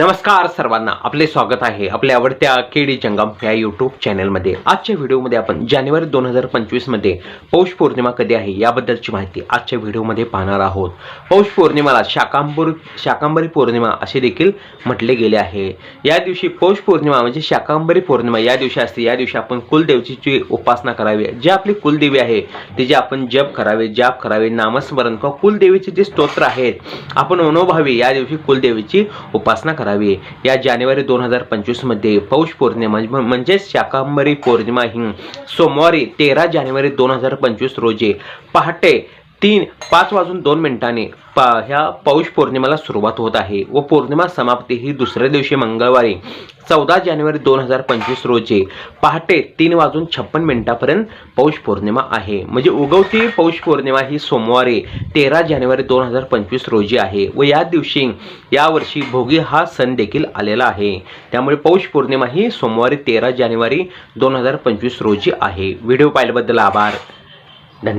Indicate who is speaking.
Speaker 1: नमस्कार सर्वांना. आपले स्वागत आहे आपल्या आवडत्या केडी जंगम या यूट्यूब चॅनलमध्ये आजच्या व्हिडिओमध्ये आपण जानेवारी दोन हजार पंचवीसमध्ये पौष पौर्णिमा कधी आहे याबद्दलची माहिती आजच्या व्हिडिओमध्ये पाहणार आहोत. पौष पौर्णिमाला शाकांबर शाकांबरी पौर्णिमा असे देखील म्हटले गेले आहे. या दिवशी पौष पौर्णिमा म्हणजे शाकांबरी पौर्णिमा. या दिवशी असते या दिवशी आपण कुलदेवतेची उपासना करावी. जे आपली कुलदेवी आहे तिचे आपण जप करावे जाप करावे नामस्मरण किंवा कुलदेवीचे जे स्तोत्र आहेत आपण मनोभावी या दिवशी कुलदेवीची उपासना करावी. या जानेवारी दोन हजार पंचवीसमध्ये पौष पौर्णिमा म्हणजेच शाकांबरी पौर्णिमा ही सोमवारी तेरा जानेवारी दोन हजार पंचवीस रोजी पहाटे तीन पाच वाजून दोन मिनिटांनी पा ह्या पौष पौर्णिमेला सुरुवात होत आहे. व पौर्णिमा समाप्ती ही दुसऱ्या दिवशी मंगळवारी चौदा जानेवारी दोन हजार पंचवीस रोजी पहाटे तीन वाजून छप्पन मिनिटापर्यंत पौष पौर्णिमा आहे. म्हणजे उगवती पौष पौर्णिमा ही सोमवारी तेरा जानेवारी दोन हजार पंचवीस रोजी आहे. व या दिवशी यावर्षी भोगी हा सण देखील आलेला आहे. त्यामुळे पौष पौर्णिमा ही सोमवारी तेरा जानेवारी दोन हजार पंचवीस रोजी आहे. व्हिडिओ पाहिल्याबद्दल आभार. धन्यवाद.